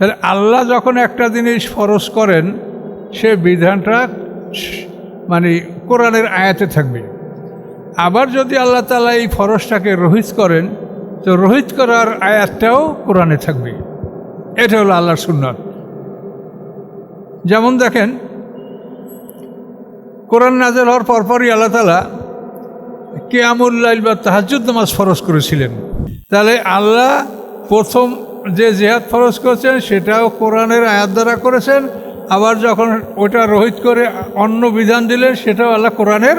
তাহলে আল্লাহ যখন একটা জিনিস ফরজ করেন, সে বিধানটা মানে কোরআনের আয়াতে থাকবে। আবার যদি আল্লাহ তালা এই ফরজটাকে রোহিত করেন, তো রোহিত করার আয়াতটাও কোরআনে থাকবে। এটা হলো আল্লাহর সুন্নত। যেমন দেখেন, কোরআন নাজেল হওয়ার পরপরই আল্লাহ তালা কেয়ামুল্লাইল বা তাহাজুদ নামাজ ফরজ করেছিলেন। তাহলে আল্লাহ প্রথম যে জেহাদ ফরজ করেছেন, সেটাও কোরআনের আয়াত দ্বারা করেছেন। আবার যখন ওটা রোহিত করে অন্য বিধান দিলেন, সেটাও আল্লাহ কোরআনের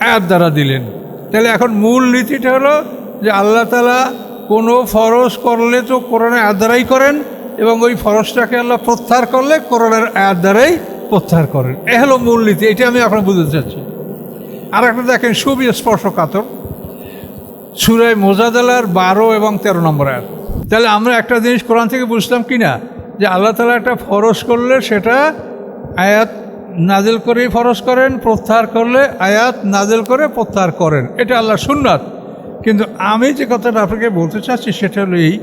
আয়াত দ্বারা দিলেন। তাহলে এখন মূল নীতিটা হলো যে আল্লাহ তালা কোনো ফরজ করলে তো কোরআনের আয়াত দ্বারাই করেন এবং ওই ফরজটাকে আল্লাহ প্রত্যাহার করলে কোরআনের আয়াত দ্বারাই প্রত্যাহার করেন। এ হলো মূল নীতি, এটা আমি এখন বুঝতে চাচ্ছি। আর একটা দেখেন, সুবিস্পর্শকাতর। সুরায় মোজাদালার বারো এবং তেরো নম্বর আয়াত। তাহলে আমরা একটা জিনিস কোরআন থেকে বুঝলাম কি না যে আল্লাহ তালা একটা ফরজ করলে সেটা আয়াত নাজেল করেই ফরজ করেন, প্রত্যাহার করলে আয়াত নাজেল করে প্রত্যাহার করেন। এটা আল্লাহ সুন্নাত। কিন্তু আমি যে কথাটা আপনাকে বলতে চাচ্ছি সেটা হলো এই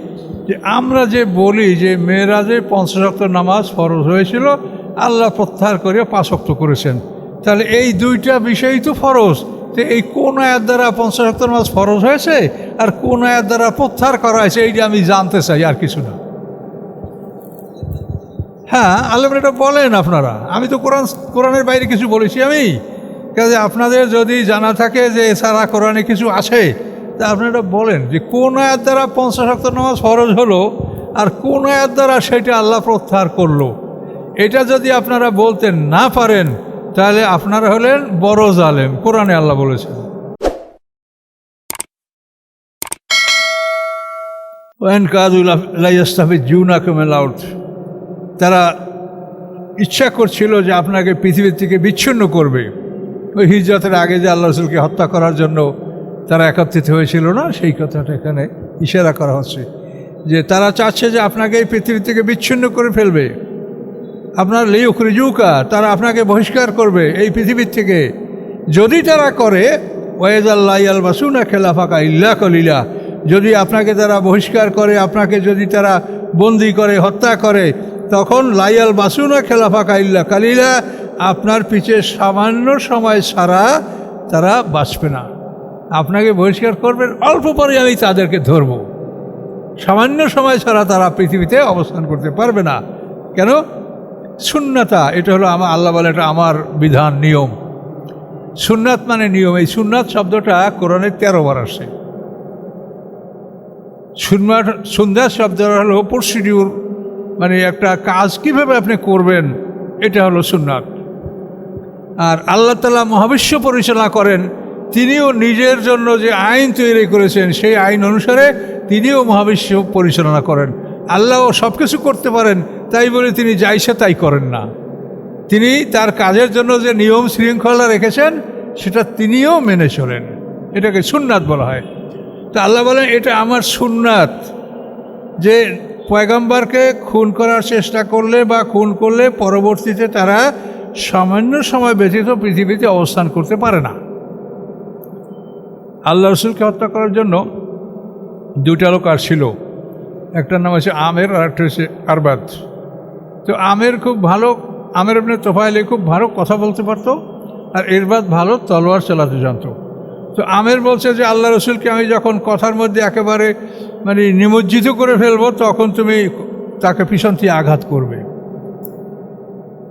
যে আমরা যে বলি যে মেয়েরাজে পঞ্চাশক্ত নামাজ ফরজ হয়েছিল, আল্লাহ প্রত্যাহার করে পাঁচক্ত করেছেন। তাহলে এই দুইটা বিষয়ই তো ফরজ। তো এই কোন আয়াত দ্বারা পঞ্চাশক্ত মাস ফরজ হয়েছে? আর কোন আয়াত দ্বারা প্রত্যাহার করা হয়েছে? এইটা আমি জানতে চাই, আর কিছু না। হ্যাঁ আল্লাহ এটা বলেন আপনারা। আমি তো কোরআন, কোরআনের বাইরে কিছু বলেছি আমি। কাজে আপনাদের যদি জানা থাকে যে এছাড়া কোরআনে কিছু আছে, তা আপনারা বলেন যে কোন আয়াত দ্বারা পঞ্চাশ নামাজ ফরজ হলো, আর কোন আয়াত দ্বারা সেটা আল্লাহ প্রত্যাহার করল? এটা যদি আপনারা বলতে না পারেন তাহলে আপনারা হলেন বড় জালেম, কোরআনে আল্লাহ বলেছেন। ওয়েন কাজুল্লাহিস্তাফি জুনা কেমেল আউট তারা ইচ্ছা করছিল যে আপনাকে পৃথিবীর থেকে বিচ্ছিন্ন করবে। ওই হিজরতের আগে যে আল্লাহ রসুলকে হত্যা করার জন্য তারা একত্রিত হয়েছিল না, সেই কথাটা এখানে ইশারা করা হচ্ছে। যে তারা চাচ্ছে যে আপনাকে এই পৃথিবী থেকে বিচ্ছিন্ন করে ফেলবে। আপনার লিউক রিজুকা তারা আপনাকে বহিষ্কার করবে এই পৃথিবীর থেকে। যদি তারা করে ওয়েদ আল্লাহ আল বাসুনা খেলাফাকা ইল্লা কলিলা। যদি আপনাকে তারা বহিষ্কার করে, আপনাকে যদি তারা বন্দি করে, হত্যা করে, তখন লাইয়াল বাসুনা খেলাফাকা ইল্লা কালিলা, আপনার পিছে সামান্য সময় ছাড়া তারা বাঁচবে না। আপনাকে বহিষ্কার করবেন অল্প পরে আমি তাদেরকে ধরব। সামান্য সময় ছাড়া তারা পৃথিবীতে অবস্থান করতে পারবে না। কেন? সুন্নাতা, এটা হলো আমার আল্লাহ বলে এটা আমার বিধান, নিয়ম। সুন্নাত মানে নিয়ম। এই সুন্নাত শব্দটা কোরআনের তেরো বার আসে। সুন্নাত সুন্দাস শব্দটা হলো প্রসিডিউর মানে একটা কাজ কীভাবে আপনি করবেন, এটা হলো সুন্নাত। আর আল্লাহ তালা মহাবিশ্ব পরিচালনা করেন, তিনিও নিজের জন্য যে আইন তৈরি করেছেন, সেই আইন অনুসারে তিনিও মহাবিশ্ব পরিচালনা করেন। আল্লাহও সব কিছু করতে পারেন, তাই বলে তিনি যাইসে তাই করেন না। তিনি তার কাজের জন্য যে নিয়ম শৃঙ্খলা রেখেছেন, সেটা তিনিও মেনে চলেন। এটাকে সুন্নাত বলা হয়। তা আল্লাহ বলেন, এটা আমার সুন্নাত। যে পয়গাম্বারকে খুন করার চেষ্টা করলে বা খুন করলে পরবর্তীতে তারা সামান্য সময় ব্যতীত পৃথিবীতে অবস্থান করতে পারে না। আল্লাহ রসুলকে হত্যা করার জন্য দুটা লোক আসছিল। একটার নাম হচ্ছে আমের আর একটা হচ্ছে আরবাদ। তো আমের খুব ভালো, আমের আপনি তোফাইলে খুব ভালো কথা বলতে পারতো, আর এরবাদ ভালো তলোয়ার চালাতে জানতো। তো আমের বলছে যে, আল্লাহ রসুলকে আমি যখন কথার মধ্যে একেবারে মানে নিমজ্জিত করে ফেলব, তখন তুমি তাকে পিছন থেকে আঘাত করবে।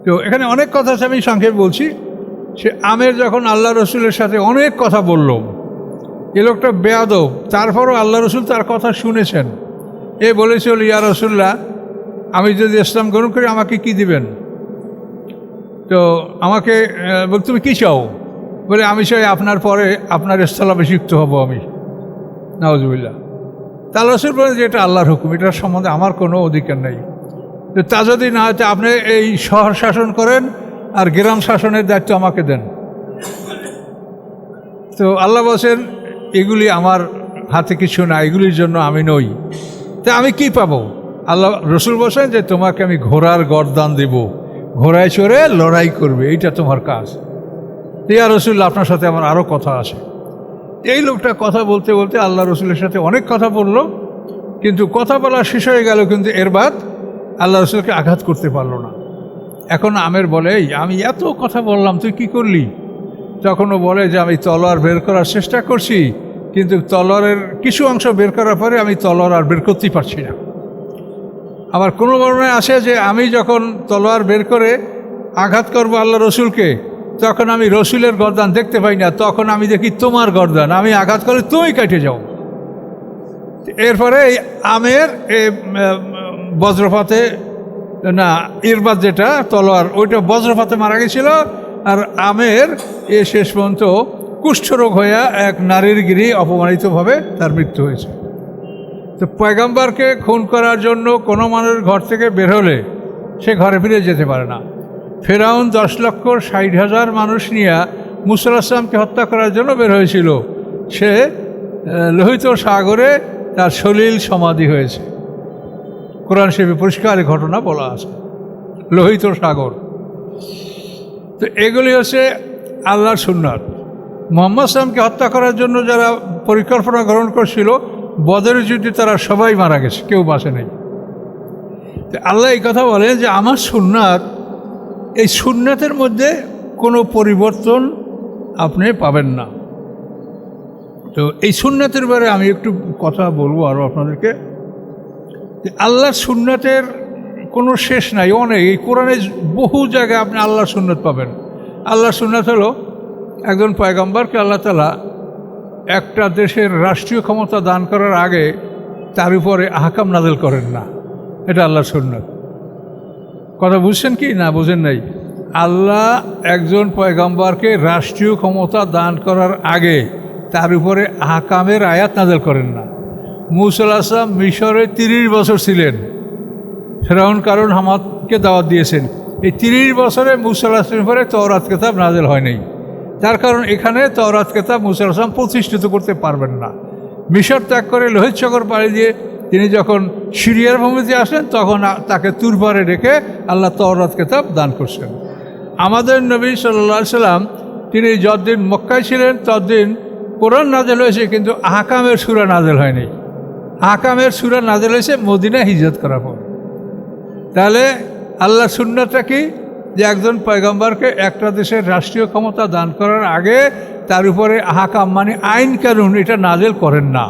তো এখানে অনেক কথা আছে, আমি সংক্ষেপে বলছি। সে আমের যখন আল্লাহ রসুলের সাথে অনেক কথা বলল, এ লোকটা বেয়াদব, তারপরও আল্লাহ রসুল তার কথা শুনেছেন। এ বলেছিল, ইয়া রসুল্লাহ আমি যদি ইসলাম গ্রহণ করি, আমাকে কি দিবেন? তো আমাকে বল তুমি কী চাও? বলে, আমি চাই আপনার পরে, আপনার স্থলাভিষিক্ত হব আমি। নওয়াজবিল্লা তা রসুল বলেন যে, এটা আল্লাহর হুকুম এটার সম্বন্ধে আমার কোনো অধিকার নেই। তো তা যদি না হয়তো আপনি এই শহর শাসন করেন আর গ্রাম শাসনের দায়িত্ব আমাকে দেন। তো আল্লাহ বলছেন, এগুলি আমার হাতে কিছু না, এগুলির জন্য আমি নই। তা আমি কি পাবো? আল্লাহ রসুল বসেন যে, তোমাকে আমি ঘোড়ার গরদান দেব। ঘোড়ায় চড়ে লড়াই করবে। এইটা তোমার কাজ। ইয়া রসুল আপনার সাথে আমার আরও কথা আছে। এই লোকটা কথা বলতে বলতে আল্লাহ রসুলের সাথে অনেক কথা বলল, কিন্তু কথা বলা শেষ হয়ে গেল, কিন্তু এর বাদ আল্লাহ রসুলকে আঘাত করতে পারল না। এখন আমের বলে আমি এত কথা বললাম, তুই কি করলি? তখনও বলে যে, আমি তলোয়ার বের করার চেষ্টা করছি কিন্তু তলোয়ারের কিছু অংশ বের করার পরে আমি তলোয়ার আর বের করতেই পারছি না। আবার কোনো মনে আসে যে আমি যখন তলোয়ার বের করে আঘাত করব আল্লাহ রসুলকে, তখন আমি রসুলের গরদান দেখতে পাই না, তখন আমি দেখি তোমার গরদান, আমি আঘাত করে তুমি কেটে যাও। এরপরে এই আমের বজ্রপাতে, না, ইরবাদ যেটা, তলোয়ার, ওইটা বজ্রপাতে মারা গেছিল, আর আমের এ শেষ পর্যন্ত কুষ্ঠরোগ হইয়া এক নারীর গিরি অপমানিতভাবে তার মৃত্যু হয়েছে। তো পয়গাম্বারকে খুন করার জন্য কোনো মানুষ ঘর থেকে বের হলে সে ঘরে ফিরে যেতে পারে না। ফেরাউন দশ লক্ষ ষাট হাজার মানুষ নিয়ে মুসল আসলামকে হত্যা করার জন্য বের হয়েছিল। সে লোহিত সাগরে তার সলিল সমাধি হয়েছে। কোরআন শিবে পরিষ্কার ঘটনা বলা আছে। লোহিত সাগর। তো এগুলি হচ্ছে আল্লাহর সুন্নাত। মোহাম্মদ সালামকে হত্যা করার জন্য যারা পরিকল্পনা গ্রহণ করছিল, বদের যুদ্ধে তারা সবাই মারা গেছে, কেউ বাঁচে নেই। আল্লাহ এই কথা বলেন যে, আমার সুন্নাত, এই সুন্নাতের মধ্যে কোনো পরিবর্তন আপনি পাবেন না। তো এই সুন্নাতের বারে আমি একটু কথা বলব আরও আপনাদেরকে। যে আল্লাহর সুন্নাতের কোনো শেষ নাই, অনেক। এই কোরআনে বহু জায়গায় আপনি আল্লাহর সুন্নত পাবেন। আল্লাহর সুন্নাত হলো একজন পয়গম্বরকে আল্লাহ তালা একটা দেশের রাষ্ট্রীয় ক্ষমতা দান করার আগে তার উপরে আহকাম নাজেল করেন না। এটা আল্লাহ সুন্নত। কথা বুঝছেন কি? না, বুঝেন নাই। আল্লাহ একজন পয়গম্বরকে রাষ্ট্রীয় ক্ষমতা দান করার আগে তার উপরে আহকামের আয়াত নাজেল করেন না। মুসল আসলাম মিশরে তিরিশ বছর ছিলেন। ফেরাউন কারণ হামাদকে দাওয়াত দিয়েছেন। এই তিরিশ বছরে মুসল আসলামের পরে তওরাত কেতাব নাজেল হয় নাই। তার কারণ এখানে তওরাত কেতাব মুসল আসলাম প্রতিষ্ঠিত করতে পারবেন না। মিশর ত্যাগ করে লোহিত সাগর পাড়ি দিয়ে তিনি যখন সিরিয়ার ভূমিতে আসেন, তখন তাকে তুরবারে রেখে আল্লাহ তওরাত কেতাব দান করছেন। আমাদের নবী সাল্লা সাল্লাম তিনি যতদিন মক্কায় ছিলেন, ততদিন কোরআন নাজেল হয়েছে, কিন্তু আহকামের সুরা নাজেল হয়নি। আহকামের সুরা নাজেল হয়েছে মদিনা হিজরত করার পর। তাহলে আল্লাহ সুন্নাটা কি? যে একজন পয়গম্বরকে একটা দেশের রাষ্ট্রীয় ক্ষমতা দান করার আগে তার উপরে আহাকাম মানে আইন কানুন এটা নাজেল করেন না।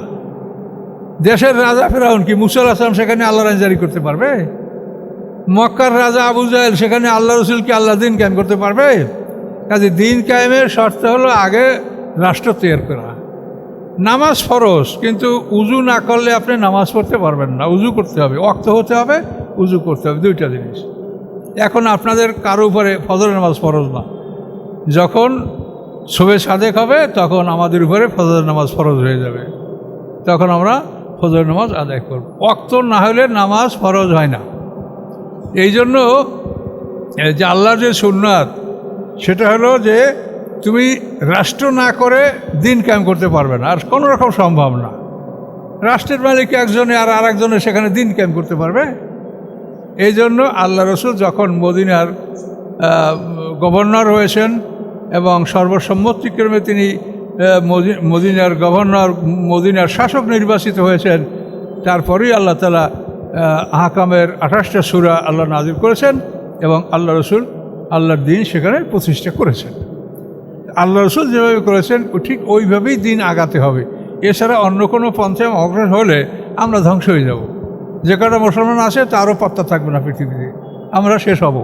দেশের রাজা ফেরাউন কি? মুসাল আসলাম সেখানে আল্লাহ আইন জারি করতে পারবে? মক্কার রাজা আবু জাহেল সেখানে আল্লাহ রসুল কি আল্লাহ দিন কায়েম করতে পারবে? কাজে দিন কায়েমের শর্ত হলো আগে রাষ্ট্র তৈরি করা। নামাজ ফরজ, কিন্তু উজু না করলে আপনি নামাজ পড়তে পারবেন না। উজু করতে হবে অক্ত হতে হবে, উজু করতে হবে, দুইটা জিনিস। এখন আপনাদের কারও উপরে ফজরের নামাজ ফরজ না। যখন শোবে সাদেক হবে, তখন আমাদের উপরে ফজরের নামাজ ফরজ হয়ে যাবে। তখন আমরা ফজরের নামাজ আদায় করব। অক্ত না হলে নামাজ ফরজ হয় না। এই জন্য যে আল্লাহর যে সুন্নাত, সেটা হলো যে তুমি রাষ্ট্র না করে দিন কায়েম করতে পারবে না। আর কোনো রকম সম্ভব না। রাষ্ট্রের মালিক একজনে আর আরেকজনে সেখানে দিন কায়েম করতে পারবে। এই জন্য আল্লাহ রসুল যখন মদিনার গভর্নর হয়েছেন এবং সর্বসম্মতিক্রমে তিনি মদিনার গভর্নর, মদিনার শাসক নির্বাচিত হয়েছেন, তারপরেই আল্লাহ তালা আহকামের আঠাশটা সুরা আল্লাহ নাজির করেছেন এবং আল্লাহ রসুল আল্লাহর দিন সেখানে প্রতিষ্ঠা করেছেন। আল্লাহ রসুল যেভাবে করেছেন ঠিক ওইভাবেই দিন আগাতে হবে। এছাড়া অন্য কোনো পন্থায় অগ্রসর হলে আমরা ধ্বংস হয়ে যাব। যে কটা মুসলমান আছে তারও পাত্তা থাকবে না পৃথিবীতে। আমরা শেষ হব।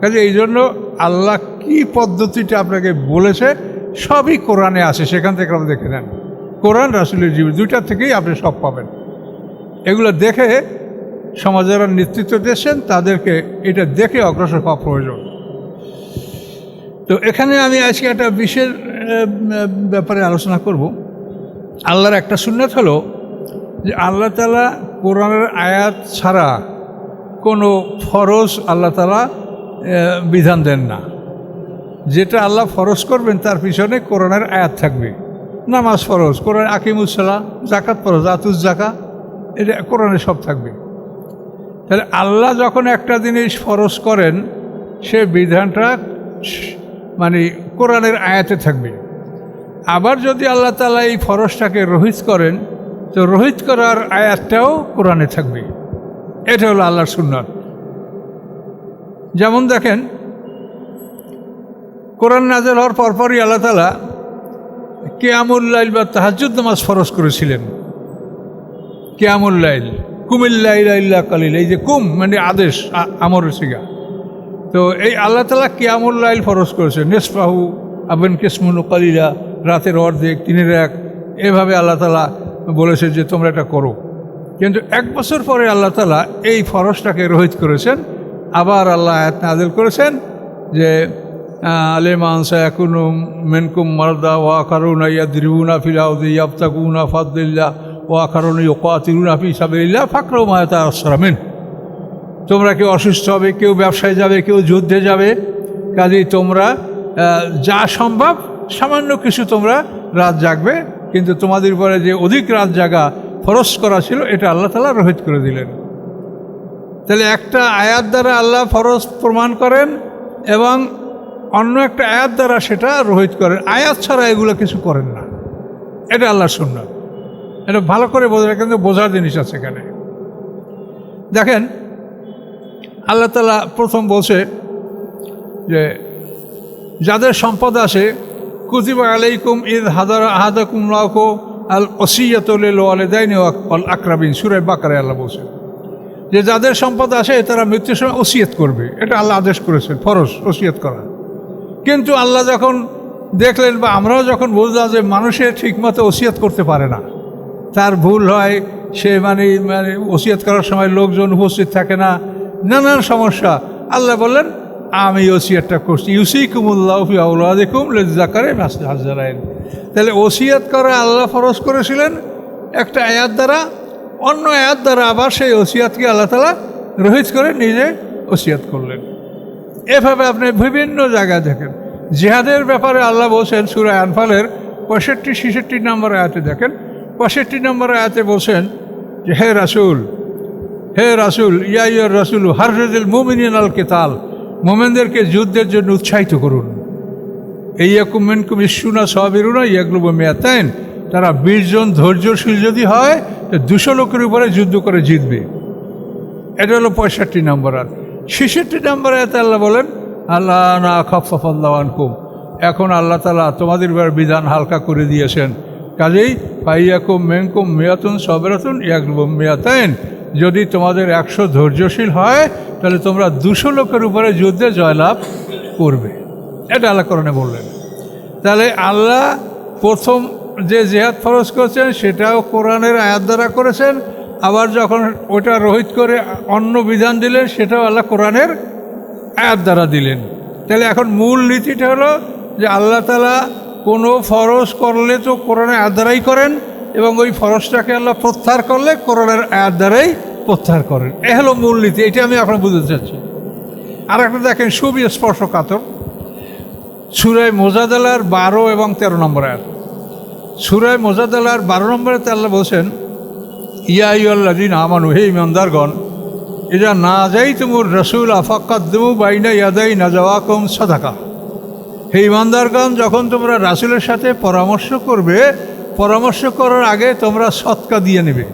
কাজে এই জন্য আল্লাহ কি পদ্ধতিটা আপনাকে বলেছে, সবই কোরআনে আছে, সেখান থেকে আপনি দেখে নেন। কোরআন, রাসুলের জীবন দুইটার থেকেই আপনি সব পাবেন। এগুলো দেখে সমাজে যারা নেতৃত্ব দিচ্ছেন তাদেরকে এটা দেখে অগ্রসর হওয়া প্রয়োজন। তো এখানে আমি আজকে একটা বিশেষ ব্যাপারে আলোচনা করব। আল্লাহর একটা সুন্নত হলো যে আল্লাহ তালা কোরআনের আয়াত ছাড়া কোনো ফরজ আল্লাহ তালা বিধান দেন না। যেটা আল্লাহ ফরজ করবেন, তার পিছনে কোরআনের আয়াত থাকবে। নামাজ ফরজ, কোরআন আকিমুসলা জাকাত ফরজ আতুস জাকা এটা কোরআনে সব থাকবে। তাহলে আল্লাহ যখন একটা জিনিস ফরজ করেন, সে বিধানটা মানে কোরআনের আয়াতে থাকবে। আবার যদি আল্লাহ তালা এই ফরজটাকে রহিত করেন তো রোহিত করার আয়াতটাও কোরআনে থাকবে। এটা হলো আল্লাহর সুন্নত। যেমন দেখেন, কোরআন নাজেল হওয়ার পরপরই আল্লাহ তালা কেয়ামুল্লাইল বা তাহাজুদ নামাজ ফরজ করেছিলেন। কেয়ামুল্লাইল কুমিল্লাইল্লা কালিল, এই যে কুম মানে আদেশ আমর সিগা তো এই আল্লাহ তালা কিয়ামুল্লাইল ফরজ করেছে। নেসফাহু, আবেন কিসমুল কালিলা, রাতের অর্ধেক তিনের এক, এভাবে আল্লাহ তালা বলেছে যে তোমরা এটা করো। কিন্তু এক বছর পরে আল্লাহ তালা এই ফরজটাকে রোহিত করেছেন। আবার আল্লাহ আয়াত নাজিল করেছেন যে আলেমান সায়াকুনু মেনকুম মারদা ওয়া কারুনা ইয়াদ্রিবুনা ফিল আউদি ইয়াবতাকুনা ফাদলিল্লাহ ওয়া কারুনা ইউকাতিলুনা ফি সাবিলিল্লাহ ফাকরাউ মা ইয়াতাআসসামিন তোমরা কেউ অসুস্থ হবে, কেউ ব্যবসায় যাবে, কেউ যুদ্ধে যাবে, কাজেই তোমরা যা সম্ভব সামান্য কিছু তোমরা রাত জাগবে। কিন্তু তোমাদের উপরে যে অধিক রাত জাগা ফরস করা ছিল, এটা আল্লাহ তালা রোহিত করে দিলেন। তাহলে একটা আয়াত দ্বারা আল্লাহ ফরজ প্রমাণ করেন এবং অন্য একটা আয়াত দ্বারা সেটা রোহিত করেন। আয়াত ছাড়া এগুলো কিছু করেন না। এটা আল্লাহ সুন্নাত। এটা ভালো করে বোঝা কিন্তু বোঝার জিনিস আছে এখানে। দেখেন, আল্লাহ তালা প্রথম বলছে যে, যাদের সম্পদ আছে কুতিবা আলাইকুম ঈদ হাদার আহাদাকুম লাউকো আল ওসিয়াতুল ওয়ালেদাইন আল আকরাবিন। সুরে বাকারে আল্লাহ বলছে যে যাদের সম্পদ আসে তারা মৃত্যুর সময় ওসিয়ত করবে। এটা আল্লাহ আদেশ করেছেন, ফরজ ওসিয়ত করা। কিন্তু আল্লাহ যখন দেখলেন বা আমরাও যখন বুঝলাম যে মানুষের ঠিকমতো ওসিয়ত করতে পারে না, তার ভুল হয়, সে মানে মানে ওসিয়ত করার সময় লোকজন উপস্থিত থাকে না, নানান সমস্যা। আল্লাহ বললেন আমি ওসিয়াতটা করছি। ইউসি কুমুল্লাহ ফি আউলাদিকুম লেজাকারে হাজারাইন। তাহলে ওসিয়াত করা আল্লাহ ফরজ করেছিলেন? একটা আয়াত দ্বারা, অন্য আয়াত দ্বারা আবার সেই ওসিয়াতকে আল্লাহ তালা রোহিত করে নিজে ওসিয়াত করলেন। এভাবে আপনি বিভিন্ন জায়গায় দেখেন। জিহাদের ব্যাপারে আল্লাহ বলছেন সুরায় আনফালের পঁয়ষট্টি, ছেষট্টি নম্বর আয়াতে দেখেন। পঁয়ষট্টি নম্বর আয়াতে বলছেন যে, হে রাসুল হে রাসুল ইয়াইয়র রাসুল হারজুল মুমিনিন আল কেতাল। মোমেনদেরকে যুদ্ধের জন্য উৎসাহিত করুন। এই একুমেনকুম ইস্যুনা সবিরুনা ইয়াগলুব মেয়াতাইন, তারা বিশজন ধৈর্যশীল যদি হয়, তো দুশো লোকের উপরে যুদ্ধ করে জিতবে। এটা হলো পঁয়ষট্টি নম্বর আর ছেষট্টি নম্বরে এতে আল্লাহ বলেন, আল্লাহ না খফাফাল্লাহানকুম এখন আল্লাহ তালা তোমাদের এবার বিধান হালকা করে দিয়েছেন। কাজেই পাইয়াকুম মেনকুম মেয়াতুন সবেরাতুন ইয়াকলুব মেয়াতাইন যদি তোমাদের একশো ধৈর্যশীল হয়, তাহলে তোমরা দুশো লোকের উপরে যুদ্ধে জয়লাভ করবে। এটা আল্লাহ করণে বললেন। তাহলে আল্লাহ প্রথম যে জেহাদ ফরজ করেছেন, সেটাও কোরআনের আয়াত দ্বারা করেছেন। আবার যখন ওটা রোহিত করে অন্য বিধান দিলেন, সেটাও আল্লাহ কোরআনের আয়াত দ্বারা দিলেন। তাহলে এখন মূল নীতিটা হলো যে আল্লাহ তালা কোনো ফরজ করলে তো কোরআনের আয়াত দ্বারাই করেন এবং ওই ফরজটাকে আল্লাহ প্রত্যাহার করলে করোনার আয়াত দ্বারাই প্রত্যাহার করেন। এ হলো মূল নীতি, এটা আমি এখন বুঝতে চাচ্ছি। আর একটা দেখেন সুবি স্পর্শকাতর সুরায় মোজাদালার বারো এবং তেরো নম্বর আয়াত। সুরায় মোজাদালার বারো নম্বরে আল্লাহ বলছেন, ইয়া ইয়ল্লাদিন আমানু, হে ইমানদারগণ এটা না যাই তুমুর রসুল আফাক্কাদ্দমু বাইনা ইয়াদাই না যাওয়া কম সাদাকা। হে ইমানদারগণ, যখন তোমরা রাসুলের সাথে পরামর্শ করবে পরামর্শ করার আগে তোমরা সৎকা দিয়ে নেবে।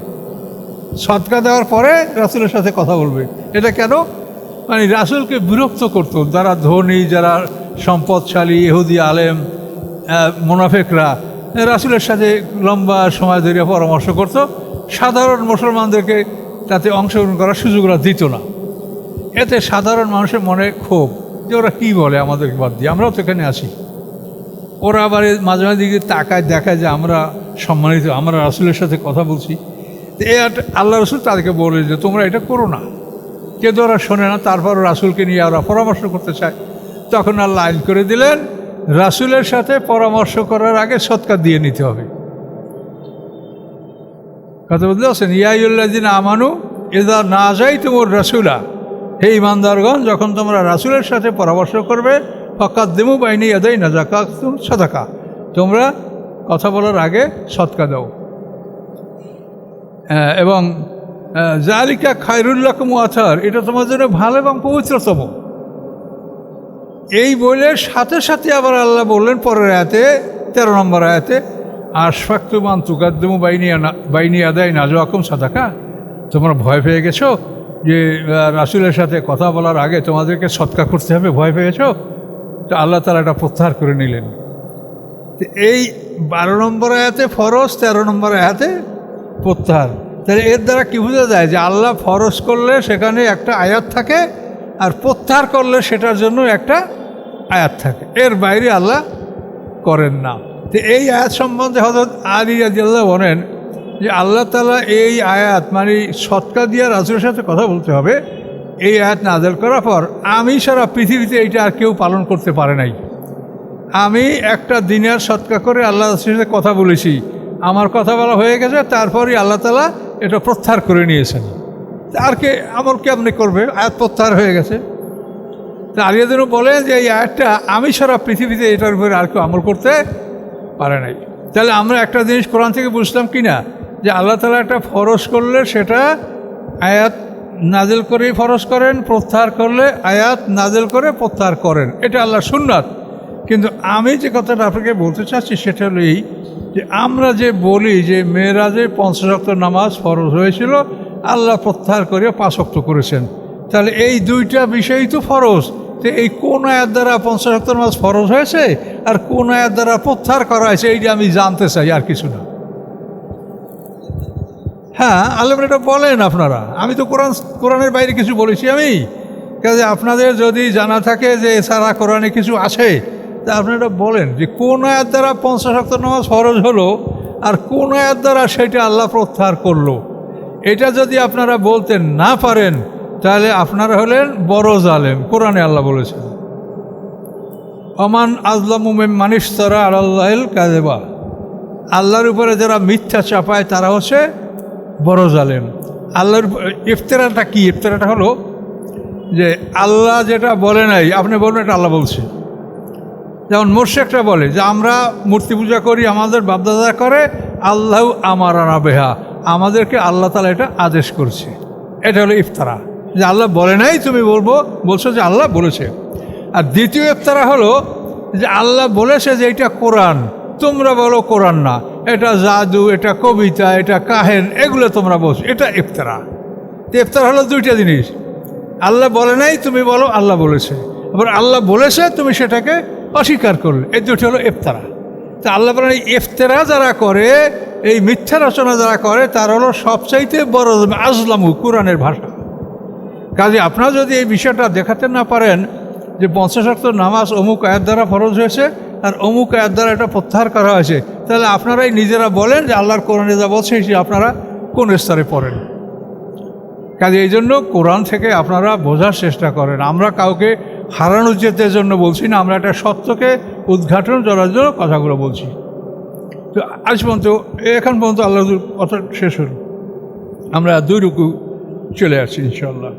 সৎকা দেওয়ার পরে রাসুলের সাথে কথা বলবে। এটা কেন? মানে রাসুলকে বিরক্ত করতো। যারা ধনী, যারা সম্পদশালী, ইহুদি, আলেম মোনাফেকরা, রাসুলের সাথে লম্বা সময় ধরে পরামর্শ করত। সাধারণ মুসলমানদেরকে তাতে অংশগ্রহণ করার সুযোগ ওরা দিত না। এতে সাধারণ মানুষের মনে ক্ষোভ যে ওরা কী বলে আমাদেরকে বাদ দিয়ে? আমরাও তো এখানে আছি। ওরা আবার মাঝে মাঝে দিকে তাকায় দেখায় যে আমরা সম্মানিত, আমরা রাসুলের সাথে কথা বলছি। এ আল্লাহ রসুল তাদেরকে বলে যে, তোমরা এটা করো না। কিন্তু ওরা শোনে না তারপর রাসুলকে নিয়ে ওরা পরামর্শ করতে চায়। তখন আল্লাহ আইন করে দিলেন, রাসুলের সাথে পরামর্শ করার আগে সৎকার দিয়ে নিতে হবে। কথা বুঝতে পারছেন ইয়াইউল্লাদিন আমানু এদা না যাই তোমার রাসুলা। হে ইমানদারগণ, যখন তোমরা রাসুলের সাথে পরামর্শ করবে ফকাত দেমু বাইনি এদাই না জাকা সদাকা। তোমরা কথা বলার আগে সৎকা দাও। এবং জালিকা খায়রুল্লাহ মুআথার এটা তোমার জন্য ভালো এবং পবিত্রতম। এই বলে সাথে সাথে আবার আল্লাহ বললেন পরের আয়াতে, তেরো নম্বর আয়াতে আশফাক্তুমান তুকাদ্দমু বাইনি বাইনি আদায় নাজো আকম সাদাকা। তোমরা ভয় পেয়ে গেছো যে রাসুলের সাথে কথা বলার আগে তোমাদেরকে সৎকার করতে হবে, ভয় পেয়েছ তো আল্লাহ তালা এটা প্রত্যাহার করে নিলেন। এই বারো নম্বর আয়াতে ফরজ, তেরো নম্বর আয়াতে প্রত্যাহার। তাহলে এর দ্বারা কি বোঝা যায় যে আল্লাহ ফরজ করলে সেখানে একটা আয়াত থাকে আর প্রত্যাহার করলে সেটার জন্য একটা আয়াত থাকে। এর বাইরে আল্লাহ করেন না। তো এই আয়াত সম্বন্ধে হজরত আলী আল্লাহ বলেন যে আল্লাহ তালা এই আয়াত মানে সৎকা দিয়া রাজুর সাথে কথা বলতে হবে। এই আয়াত নাজেল করার পর আমি সারা পৃথিবীতে এটা আর কেউ পালন করতে পারে নাই। আমি একটা দিনের সৎকা করে আল্লাহ সাথে কথা বলেছি। আমার কথা বলা হয়ে গেছে, তারপরই আল্লাহ তালা এটা প্রত্যাহার করে নিয়েছেন। আর কে আমার কে আপনি করবে? আয়াত প্রত্যাহার হয়ে গেছে। তা আলিয়াদিন বলেন যে এই আয়াতটা আমি সারা পৃথিবীতে এটার উপরে আর কেউ আমল করতে পারে নাই। তাহলে আমরা একটা জিনিস কোরআন থেকে বুঝলাম কি না যে আল্লাহ তালা একটা ফরজ করলে সেটা আয়াত নাজেল করেই ফরজ করেন, প্রত্যাহার করলে আয়াত নাজেল করে প্রত্যাহার করেন। এটা আল্লাহ সুন্নাত। কিন্তু আমি যে কথাটা আপনাকে বলতে চাচ্ছি সেটা হলো এই যে আমরা যে বলি যে মেয়েরা যে পঞ্চশক্ত নামাজ ফরজ হয়েছিল, আল্লাহ প্রত্যাহার করে পাঁচক্ত করেছেন। তাহলে এই দুইটা বিষয়ই তো ফরজ। তো এই কোন আয়াত দ্বারা পঞ্চশক্ত নামাজ ফরজ হয়েছে আর কোন আয়াত দ্বারা প্রত্যাহার করা হয়েছে, এইটা আমি জানতে চাই, আর কিছু না। হ্যাঁ আল্লাহ এটা বলেন আপনারা। আমি তো কোরআন, কোরআনের বাইরে কিছু বলেছি আমি। কাজে আপনাদের যদি জানা থাকে যে এছাড়া কোরআনে কিছু আছে, তা আপনারা বলেন যে কোন আয়াত দ্বারা পঞ্চাশ পঞ্চাশক্ত নামাজ ফরজ হলো আর কোন আয়াত দ্বারা সেটা আল্লাহ প্রত্যাহার করল। এটা যদি আপনারা বলতে না পারেন, তাহলে আপনারা হলেন বড় জালেম, কোরআনে আল্লাহ বলেছেন। অমান আজলামুমে মানিস তারা আল্লাহ কাজেবা আল্লাহর উপরে যারা মিথ্যা চাপায়, তারা হচ্ছে বড় জালেম। আল্লাহর ইফতেরাটা কি? ইফতেরাটা হলো যে আল্লাহ যেটা বলে নাই, আপনি বলবেন এটা আল্লাহ বলছে। যেমন মোর্শেকটা বলে যে, আমরা মূর্তি পূজা করি, আমাদের বাপদাদা করে, আল্লাহ আমার বেহা আমাদেরকে আল্লাহ তালা এটা আদেশ করছে। এটা হলো ইফতারা। যে আল্লাহ বলে নাই, তুমি বলব, বলছো যে আল্লাহ বলেছে। আর দ্বিতীয় ইফতারা হলো যে আল্লাহ বলেছে যে এটা কোরআন। তোমরা বলো কোরআন না। এটা জাদু, এটা কবিতা, এটা কাহেন, এগুলো তোমরা বলছো এটা ইফতারা। তো ইফতার হলো দুইটা জিনিস। আল্লাহ বলে নাই, তুমি বলো, আল্লাহ বলেছে। আবার আল্লাহ বলেছে, তুমি সেটাকে অস্বীকার করলে। এই দুটি হলো ইফতারা। তা আল্লাহ বলেন ইফতারা যারা করে, এই মিথ্যা রচনা যারা করে, তার হলো সবচাইতে বড় আজলামু, কোরআনের ভাষা। কাজে আপনারা যদি এই বিষয়টা দেখাতে না পারেন যে পঞ্চাশাক্ত নামাজ অমুক আয়াত দ্বারা ফরজ হয়েছে আর অমুক আয়াত দ্বারা এটা প্রত্যাহার করা হয়েছে। তাহলে আপনারাই নিজেরা বলেন যে আল্লাহর কোরআনে যা বলছে আপনারা কোন স্তরে পড়েন। কাজে এই জন্য কোরআন থেকে আপনারা বোঝার চেষ্টা করেন। আমরা কাউকে হারানোর যেতে জন্য বলছি না, আমরা একটা সত্যকে উদ্ঘাটন করার জন্য কথাগুলো বলছি। তো আজ পর্যন্ত, এখন পর্যন্ত আল্লাহ কথা শেষ হল। আমরা দুই রুকু চলে আসছি ইনশাল্লাহ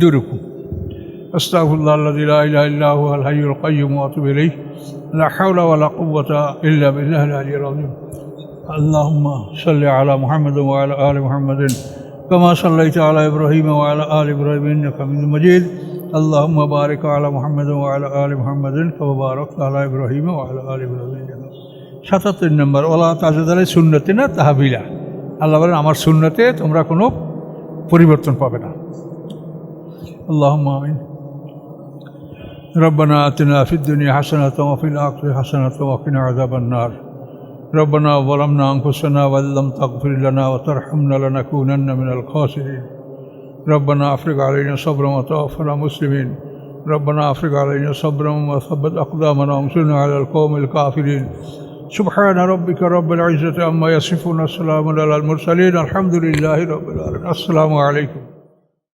দুই রুকু। আস্তাগফিরুল্লাহ আল্লাযী লা ইলাহা ইল্লা হুয়াল হাইয়ুল কাইয়্যুম ওয়া আতুবু ইলাইহি লা হাওলা ওয়া লা কুওয়াতা ইল্লা বিল্লাহিল আলিয়্যিল আযীম اللهم صل على محمد وعلى آل محمد كما صليت على إبراهيم وعلى آل إبراهيم إنك حميد مجيد اللهم بارك على محمد وعلى آل محمد كما باركت على إبراهيم وعلى آل إبراهيم إنك সাতাত্তর নম্বর ওলা তাজেদারে শূন্যতে না তাহাবিলা আল্লাহ বলেন আমার শূন্যতে তোমরা কোনো পরিবর্তন পাবে না আল্লাহ আমিন ربنا آتنا في الدنيا حسنة وفي الآخرة حسنة وقنا عذاب النار. ربنا ظلمنا أنفسنا وإن لم تغفر لنا وترحمنا لنكونن من الخاسرين. ربنا أفرغ علينا صبرا وتوفنا مسلمين. ربنا أفرغ علينا صبرا وثبت أقدامنا وانصرنا على القوم الكافرين. سبحان ربك رب العزة عما يصفون السلام على المرسلين. الحمد لله رب العالمين. السلام عليكم.